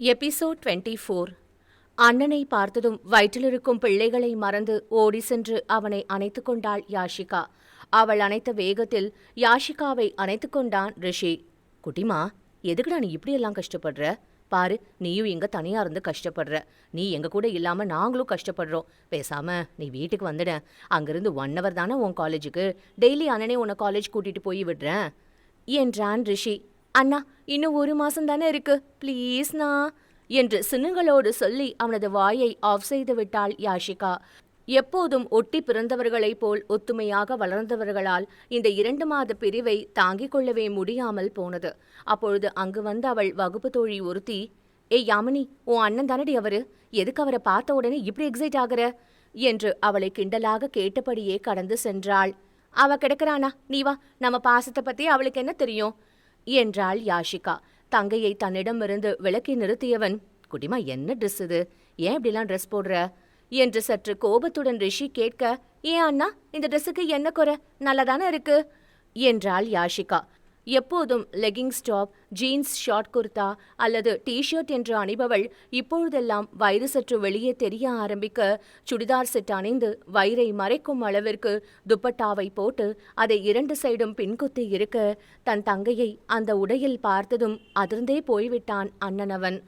Episode twenty four. அண்ணனை பார்த்ததும் வயிற்றிலிருக்கும் பிள்ளைகளை மறந்து ஓடி சென்று அவனை அணைத்து கொண்டாள் யாஷிகா. அவள் அணைத்த வேகத்தில் யாஷிகாவை அணைத்து கொண்டான் ரிஷி. குட்டிமா எதுக்குடா நீ இப்படியெல்லாம் கஷ்டப்படுற? பாரு நீயும் இங்க தனியா இருந்து கஷ்டப்படுற. நீ எங்க கூட இல்லாம நாங்களும் கஷ்டப்படுறோம். பேசாம நீ வீட்டுக்கு வந்துட. அங்கிருந்து ஒன் ஹவர் தானே உன் காலேஜுக்கு டெய்லி அண்ணனே உன்னை காலேஜ் கூட்டிட்டு போய் விடுறேன் என்றான் ரிஷி. அண்ணா இன்னும் ஒரு மாசம் தானே இருக்கு. ப்ளீஸ்ண்ணா என்று சினுங்களோடு சொல்லி அவனது வாயை ஆஃப் செய்து விட்டாள் யாஷிகா. எப்போதும் ஒட்டி பிறந்தவர்களைப் போல் ஒத்துமையாக வளர்ந்தவர்களால் இந்த இரண்டு மாத பிரிவை தாங்கிக் கொள்ளவே முடியாமல் போனது. அப்பொழுது அங்கு வந்த அவள் வகுப்பு தோழி ஒருத்தி ஏய் யாமினி உன் அண்ணன் தானடி அவரு? எதுக்கு அவரை பார்த்த உடனே இப்படி எக்ஸைட் ஆகுற? என்று அவளை கிண்டலாக கேட்டபடியே கடந்து சென்றாள். அவ கிடக்குறானா? நீ வா நம்ம பாசத்தை பத்தி அவளுக்கு என்ன தெரியும்? என்றாள் யாஷிகா. தங்கையை தன்னிடமிருந்து விளக்கி நிறுத்தியவன் குட்டிமா என்ன ட்ரெஸ் இது? ஏன் இப்படிலாம் ட்ரெஸ் போடுற? என்று சற்று கோபத்துடன் ரிஷி கேட்க ஏன் அண்ணா இந்த ட்ரெஸ்ஸுக்கு என்ன குறை? நல்லதானே இருக்கு? என்றாள் யாஷிகா. எப்போதும் leggings top jeans short kurta அல்லது டி-ஷர்ட் என்று அணிபவள் இப்பொழுதெல்லாம் வயிறு சற்று வெளியே தெரிய ஆரம்பிக்க சுடிதார் செட் அணிந்து வயிறை மறைக்கும் அளவிற்கு துப்பட்டாவை போட்டு அதை இரண்டு சைடும் பின்குத்தி இருக்க தன் தங்கையை அந்த உடையில் பார்த்ததும் அதிர்ந்தே போய்விட்டான் அண்ணனவன்.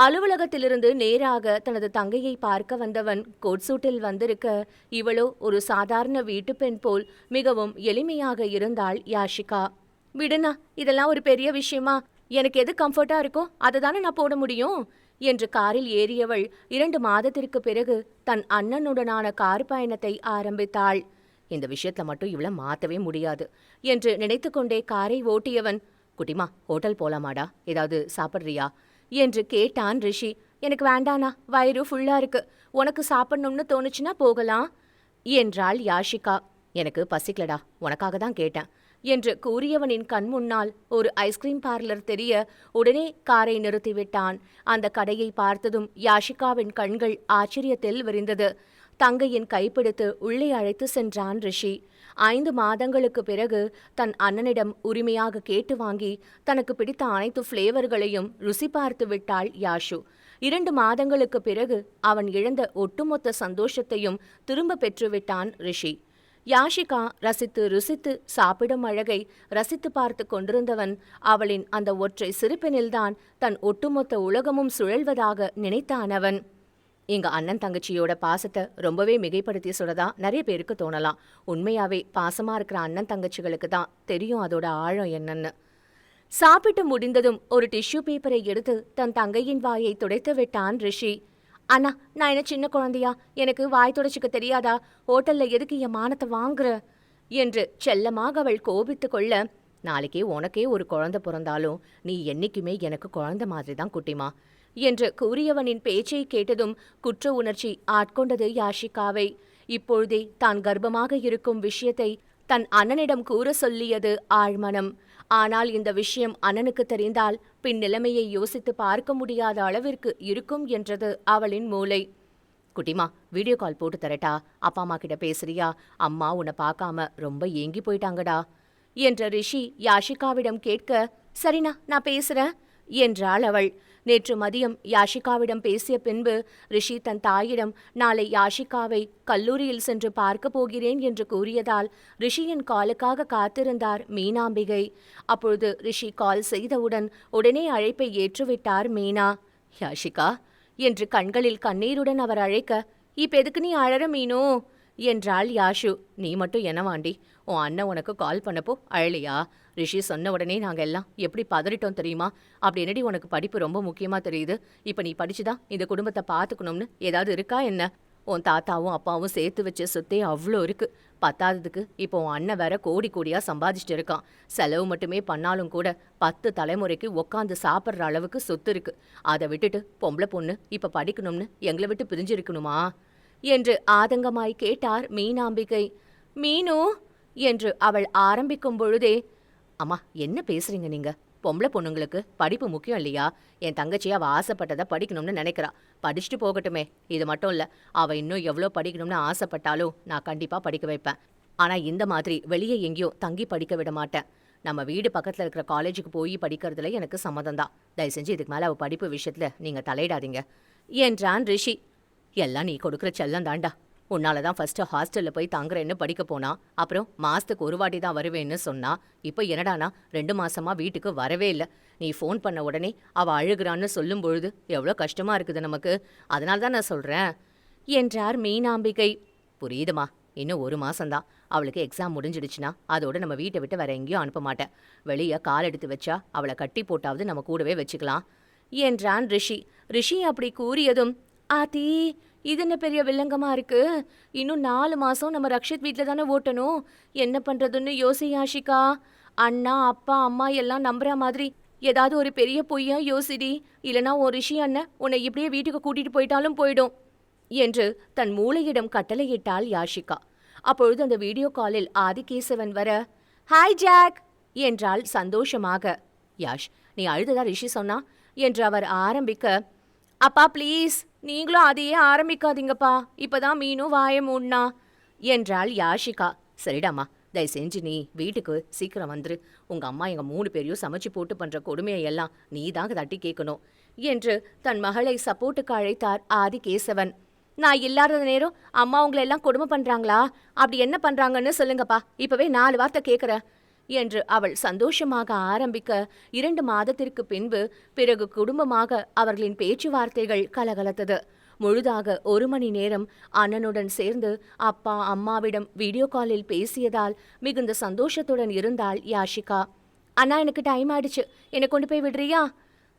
அலுவலகத்திலிருந்து நேராக தனது தங்கையை பார்க்க வந்தவன் கோட்சூட்டில் வந்திருக்க இவளோ ஒரு சாதாரண வீட்டுப் பெண் போல் மிகவும் எளிமையாக இருந்தாள் யாஷிகா. விடுனா இதெல்லாம் ஒரு பெரிய விஷயமா? எனக்கு எது கம்ஃபர்ட்டா இருக்கோ அதை தானே நான் போட முடியும்? என்று காரில் ஏறியவள் இரண்டு மாதத்திற்கு பிறகு தன் அண்ணனுடனான கார் பயணத்தை ஆரம்பித்தாள். இந்த விஷயத்துல மட்டும் இவளை மாத்தவே முடியாது என்று நினைத்துக்கொண்டே காரை ஓட்டியவன் குட்டிமா ஹோட்டல் போலாமாடா? ஏதாவது சாப்பிட்றியா? என்று கேட்டான் ரிஷி. எனக்கு வேண்டானா வயிறு ஃபுல்லா இருக்கு. உனக்கு சாப்பிடணும்னு தோணுச்சுன்னா போகலாம் என்றாள் யாஷிகா. எனக்கு பசிக்கலடா உனக்காக தான் கேட்டேன். என்று கூறியவனின் கண் முன்னால் ஒரு ஐஸ்கிரீம் பார்லர் தெரிய உடனே காரை நிறுத்திவிட்டான். அந்த கடையை பார்த்ததும் யாஷிகாவின் கண்கள் ஆச்சரியத்தில் விரிந்தது. தங்கையின் கைப்பிடித்து உள்ளே அழைத்து சென்றான் ரிஷி. ஐந்து மாதங்களுக்கு பிறகு தன் அண்ணனிடம் உரிமையாக கேட்டு வாங்கி தனக்கு பிடித்த அனைத்து ஃப்ளேவர்களையும் ருசி பார்த்து விட்டாள் யாஷு. இரண்டு மாதங்களுக்கு பிறகு அவன் இழந்த ஒட்டுமொத்த சந்தோஷத்தையும் திரும்ப பெற்றுவிட்டான் ரிஷி. யாஷிகா ரசித்து ருசித்து சாப்பிடும் அழகை ரசித்து பார்த்து கொண்டிருந்தவன் அவளின் அந்த ஒற்றை சிரிப்பினில்தான் தன் ஒட்டுமொத்த உலகமும் சுழல்வதாக நினைத்தான் அவன். எங்க அண்ணன் தங்கச்சியோட பாசத்தை ரொம்பவே மிகைப்படுத்தி சொல்லதா நிறைய பேருக்கு தோணலாம். உண்மையாவே பாசமா இருக்கிற அண்ணன் தங்கச்சிகளுக்கு தான் தெரியும் அதோட ஆழம் என்னன்னு. சாப்பிட்டு முடிந்ததும் ஒரு டிஷ்யூ பேப்பரை எடுத்து தன் தங்கையின் வாயை துடைத்து விட்டான் ரிஷி. அண்ணா நான் என்ன சின்ன குழந்தையா? எனக்கு வாய் தொடச்சிக்க தெரியாதா? ஹோட்டல்ல எதுக்கு என் மானத்தை வாங்குற? என்று செல்லமாக அவள் கோபித்து கொள்ள நாளைக்கே உனக்கே ஒரு குழந்தை பிறந்தாலும் நீ என்னைக்குமே எனக்கு குழந்தை மாதிரி தான் குட்டிமா என்று கூறியவனின் பேச்சை கேட்டதும் குற்ற உணர்ச்சி ஆட்கொண்டது யாஷிகாவை. இப்பொழுதே தான் கர்ப்பமாக இருக்கும் விஷயத்தை தன் அண்ணனிடம் கூற சொல்லியது ஆழ்மனம். ஆனால் இந்த விஷயம் அண்ணனுக்கு தெரிந்தால் பின் நிலைமையை யோசித்து பார்க்க முடியாத அளவிற்கு இருக்கும் என்றது அவளின் மூளை. குட்டிமா வீடியோ கால் போட்டு தரட்டா. அப்பா அம்மா கிட்ட பேசுறியா? அம்மா உன்னை பார்க்காம ரொம்ப ஏங்கி போயிட்டாங்கடா. என்ற ரிஷி யாஷிகாவிடம் கேட்க சரிண்ணா நான் பேசுறேன். என்றாள் அவள். நேற்று மதியம் யாஷிகாவிடம் பேசிய பின்பு ரிஷி தன் தாயிடம் நாளை யாஷிகாவை கல்லூரியில் சென்று பார்க்க போகிறேன் என்று கூறியதால் ரிஷியின் காலுக்காக காத்திருந்தார் மீனாம்பிகை. அப்பொழுது ரிஷி கால் செய்தவுடன் உடனே அழைப்பை ஏற்றுவிட்டார் மீனா. யாஷிகா? என்று கண்களில் கண்ணீருடன் அவர் அழைக்க இப்ப எதுக்கு நீ அழற மீனோ? என்றாள் யாஷு. நீ மட்டும் என்னவாண்டி உன் அண்ணன் உனக்கு கால் பண்ணப்போ அழலையா ரிஷி சொன்ன உடனே நாங்கள் எல்லாம் எப்படி பதறிட்டோம் தெரியுமா? அப்படி என்னடி உனக்கு படிப்பு ரொம்ப முக்கியமாக தெரியுது. இப்போ நீ படிச்சுதான் இந்த குடும்பத்தை பார்த்துக்கணும்னு ஏதாவது இருக்கா என்ன? உன் தாத்தாவும் அப்பாவும் சேர்த்து வச்ச சொத்தே அவ்வளோ இருக்கு. பத்தாததுக்கு இப்போ உன் அண்ணன் வேற கோடி கோடியா சம்பாதிச்சுட்டு இருக்கான். செலவு மட்டுமே பண்ணாலும் கூட பத்து தலைமுறைக்கு உக்காந்து சாப்பிட்ற அளவுக்கு சொத்து இருக்கு. அதை விட்டுட்டு பொம்பளை பொண்ணு இப்போ படிக்கணும்னு எங்களை விட்டு பிரிஞ்சிருக்கணுமா? என்று ஆதங்கமாய் கேட்டார் மீனாம்பிகை. மீனு என்று அவள் ஆரம்பிக்கும் பொழுதே அம்மா என்ன பேசுறீங்க நீங்க? பொம்பளை பொண்ணுங்களுக்கு படிப்பு முக்கியம் இல்லையா? என் தங்கச்சி அவ ஆசைப்பட்டதை படிக்கணும்னு நினைக்கிறா. படிச்சுட்டு போகட்டுமே. இது மட்டும் இல்ல அவ இன்னும் எவ்வளோ படிக்கணும்னு ஆசைப்பட்டாலும் நான் கண்டிப்பா படிக்க வைப்பேன். ஆனா இந்த மாதிரி வெளியே எங்கேயோ தங்கி படிக்க விட மாட்டேன். நம்ம வீடு பக்கத்துல இருக்கிற காலேஜுக்கு போய் படிக்கிறதுல எனக்கு சம்மதம் தான். தயவு செஞ்சு இதுக்கு மேல அவ படிப்பு விஷயத்துல நீங்க தலையிடாதீங்க என்றான் ரிஷி. எல்லாம் நீ கொடுக்குற செல்லம் தாண்டா உன்னால தான் ஃபர்ஸ்ட் ஹாஸ்டல்ல போய் தங்குறேன்னு படிக்க போனா அப்புறம் மாசத்துக்கு ஒரு வாட்டி தான் வருவேன்னு சொன்னா இப்போ என்னடானா ரெண்டு மாசமா வீட்டுக்கு வரவே இல்லை. நீ ஃபோன் பண்ண உடனே அவ அழுகுறான்னு சொல்லும் பொழுது எவ்வளோ கஷ்டமா இருக்குது நமக்கு. அதனால தான் நான் சொல்றேன். என்றார் மீனாம்பிகை. புரியுதுமா இன்னும் ஒரு மாசம்தான் அவளுக்கு எக்ஸாம் முடிஞ்சிடுச்சுன்னா அதோட நம்ம வீட்டை விட்டு வேற எங்கேயும் அனுப்ப மாட்டேன். வெளியே கால் எடுத்து வச்சா அவளை கட்டி போட்டாவது நம்ம கூடவே வச்சுக்கலாம் என்றான் ரிஷி. ரிஷி அப்படி கூறியதும் ஆத்தி இது என்ன பெரிய வில்லங்கமா இருக்கு? இன்னும் நாலு மாதம் நம்ம ரக்ஷித் வீட்டில் தானே ஓட்டணும். என்ன பண்ணுறதுன்னு யோசி யாஷிகா அண்ணா அப்பா அம்மா எல்லாம் நம்புற மாதிரி ஏதாவது ஒரு பெரிய பொய்யா யோசிடி. இல்லனா ஒரு ரிஷி அண்ணன் உன்னை இப்படியே வீட்டுக்கு கூட்டிட்டு போயிட்டாலும் போயிடும் என்று தன் மூளையிடம் கட்டளையிட்டாள் யாஷிகா அப்பொழுது அந்த வீடியோ காலில் ஆதிகேசவன் வர ஹாய் ஜாக்! என்றாள் சந்தோஷமாக. யாஷ் நீ அழுததா ரிஷி சொன்னா? என்று அவர் ஆரம்பிக்க அப்பா ப்ளீஸ் நீங்களும் அதையே ஆரம்பிக்காதீங்கப்பா. இப்பதான் மீனும் வாய உண்ணா என்றாள் யாஷிகா. சரிடாம்மா தயவு செஞ்சு நீ வீட்டுக்கு சீக்கிரம் வந்துரு. உங்க அம்மா எங்க மூணு பேரையும் சமைச்சு போட்டு பண்ற கொடுமையை எல்லாம் நீ தான் தட்டி கேட்கணும் என்று தன் மகளை சப்போர்ட்டுக்கு அழைத்தார் ஆதிகேசவன். நான் இல்லாத நேரம் அம்மா உங்களை எல்லாம் கொடுமை பண்றாங்களா? அப்படி என்ன பண்றாங்கன்னு சொல்லுங்கப்பா. இப்பவே நாலு வார்த்தை கேட்குறேன் என்று அவள் சந்தோஷமாக ஆரம்பிக்க இரண்டு மாதத்திற்கு பின்பு பிறகு குடும்பமாக அவர்களின் பேச்சுவார்த்தைகள் கலகலத்தது. முழுதாக ஒரு மணி நேரம் அண்ணனுடன் சேர்ந்து அப்பா அம்மாவிடம் வீடியோ காலில் பேசியதால் மிகுந்த சந்தோஷத்துடன் இருந்தாள் யாஷிகா. அண்ணா எனக்கு டைம் ஆயிடுச்சு. என்னை கொண்டு போய் விடுறியா?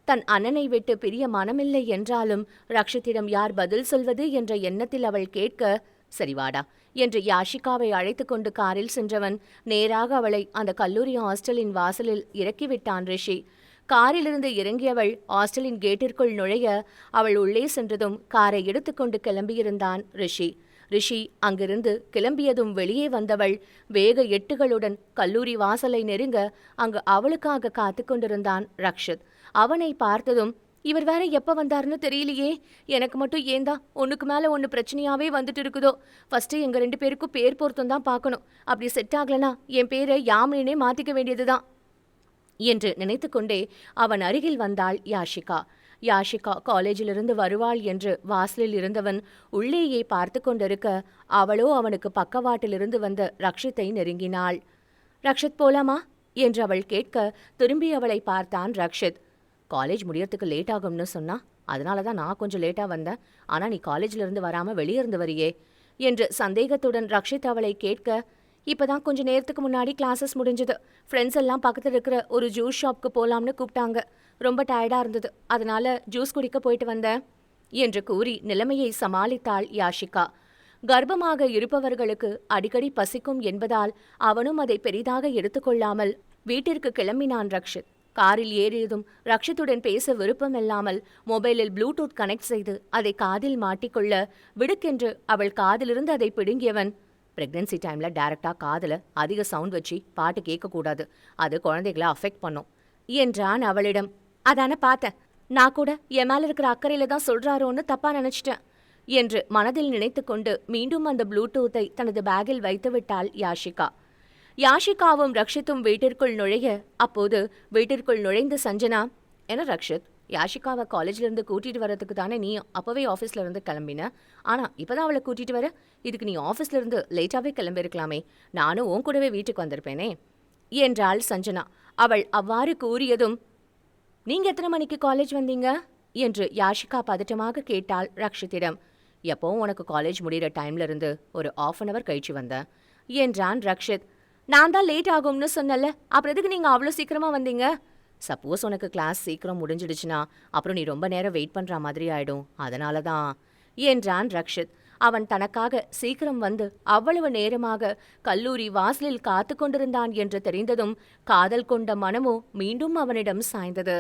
தன் அண்ணனை விட்டு பிரிய மனமில்லை என்றாலும் ரக்ஷித்திடம் யார் பதில் சொல்வது? என்ற எண்ணத்தில் அவள் கேட்க சரி வாடா என்று யாஷிகாவை அழைத்து கொண்டு காரில் சென்றவன் நேராக அவளை அந்த கல்லூரி ஹாஸ்டலின் வாசலில் இறக்கிவிட்டான் ரிஷி. காரிலிருந்து இறங்கியவள் ஹாஸ்டலின் கேட்டிற்குள் நுழைய அவள் உள்ளே சென்றதும் காரை எடுத்துக்கொண்டு கிளம்பியிருந்தான் ரிஷி. ரிஷி அங்கிருந்து கிளம்பியதும் வெளியே வந்தவள் வேக எட்டுகளுடன் கல்லூரி வாசலை நெருங்க அங்கு அவளுக்காக காத்து கொண்டிருந்தான் ரக்ஷித். அவனை பார்த்ததும் இவர் வேற எப்ப வந்தாருன்னு தெரியலையே. எனக்கு மட்டும் ஏந்தா ஒண்ணுக்கு மேல ஒன்னு பிரச்சனையாவே வந்துட்டு இருக்குதோ. ஃபர்ஸ்ட் எங்க ரெண்டு பேருக்கும் பேர் பொருத்தம் தான் பார்க்கணும். அப்படி செட் ஆகலனா என் பேரை யாமினினே மாத்திக்க வேண்டியதுதான். என்று நினைத்துக்கொண்டே அவன் அருகில் வந்தாள் யாஷிகா. யாஷிகா காலேஜிலிருந்து வருவாள் என்று வாசலில் இருந்தவன் உள்ளேயே பார்த்து கொண்டிருக்க அவளோ அவனுக்கு பக்கவாட்டிலிருந்து வந்த ரக்ஷித்தை நெருங்கினாள். ரக்ஷித் போலாமா? என்று அவள் கேட்க திரும்பி அவளை பார்த்தான் ரக்ஷித். காலேஜ் முடியறதுக்கு லேட் ஆகும்னு சொன்னா அதனால தான் நான் கொஞ்சம் லேட்டா வந்தேன். ஆனா நீ காலேஜ்ல இருந்து வராம வெளியே இருந்து வரியே என்று சந்தேகத்துடன் ரக்ஷித் அவளை கேட்க இப்பதான் கொஞ்ச நேரத்துக்கு முன்னாடி கிளாஸஸ் முடிஞ்சது. ஃப்ரெண்ட்ஸ் எல்லாம் பக்கத்துல இருக்கிற ஒரு ஜூஸ் ஷாப்க்கு போலாம்னு கூப்பிட்டாங்க. ரொம்ப டயர்டா இருந்தது. அதனால ஜூஸ் குடிக்க போயிட்டு வந்தேன் என்று கூறி நிலைமையை சமாளித்தாள் யாஷிகா. கர்ப்பமாக இருப்பவர்களுக்கு அடிக்கடி பசிக்கும் என்பதால் அவனும் அதை பெரிதாக எடுத்துக்கொள்ளாமல் வீட்டிற்கு கிளம்பினான் ரக்ஷித். காரில் ஏறியதும் ரக்ஷித்துடன் பேச விருப்பமில்லாமல் மொபைலில் ப்ளூடூத் கனெக்ட் செய்து அதை காதில் மாட்டிக்கொள்ள விடுக்கென்று அவள் காதிலிருந்து அதை பிடுங்கியவன். பிரெக்னன்சி டைம்ல டைரக்டா காதுல அதிக சவுண்ட் வச்சு பாட்டு கேட்கக்கூடாது. அது குழந்தைகளை அஃபெக்ட் பண்ணும் என்றான் அவளிடம். அதான பார்த்தேன் நான் கூட என் மேல இருக்கிற அக்கறையில தான் சொல்றாரோன்னு தப்பா நினைச்சிட்டேன் என்று மனதில் நினைத்துக்கொண்டு மீண்டும் அந்த ப்ளூடூத்தை தனது பேக்கில் வைத்து விட்டாள் யாஷிகா. யாஷிகாவும் ரக்ஷித்தும் வீட்டிற்குள் நுழைய அப்போது வீட்டிற்குள் நுழைந்த சஞ்சனா என ரக்ஷித் யாஷிகாவை காலேஜ்ல இருந்து கூட்டிட்டு வரதுக்கு தானே நீ அப்போவே ஆஃபீஸ்ல இருந்து கிளம்பின? இப்போ தான் அவளை கூட்டிகிட்டு வர? இதுக்கு நீ ஆஃபீஸ்ல இருந்து கிளம்பியிருக்கலாமே. நானும் உன் கூடவே வீட்டுக்கு வந்திருப்பேனே என்றாள் சஞ்சனா. அவள் அவ்வாறு கூறியதும் நீங்கள் எத்தனை மணிக்கு காலேஜ் வந்தீங்க? என்று யாஷிகா பதட்டமாக கேட்டாள் ரக்ஷித்திடம். எப்போவும் உனக்கு காலேஜ் முடிகிற டைம்ல இருந்து ஒரு ஆஃப் அன் அவர் கழிச்சு வந்தேன் என்றான் ரக்ஷித். நான் தான் லேட் ஆகும்னு சொன்னல அப்புறம் எதுக்கு நீங்கள் அவ்வளோ சீக்கிரமா வந்தீங்க? சப்போஸ் உனக்கு கிளாஸ் சீக்கிரம் முடிஞ்சிடுச்சுன்னா அப்புறம் நீ ரொம்ப நேரம் வெயிட் பண்ணுற மாதிரி ஆயிடும். அதனால தான் என்றான் ரக்ஷித். அவன் தனக்காக சீக்கிரம் வந்து அவ்வளவு நேரமாக கல்லூரி வாசலில் காத்து கொண்டிருந்தான் என்று தெரிந்ததும் காதல் கொண்ட மனமோ மீண்டும் அவனிடம் சாய்ந்தது.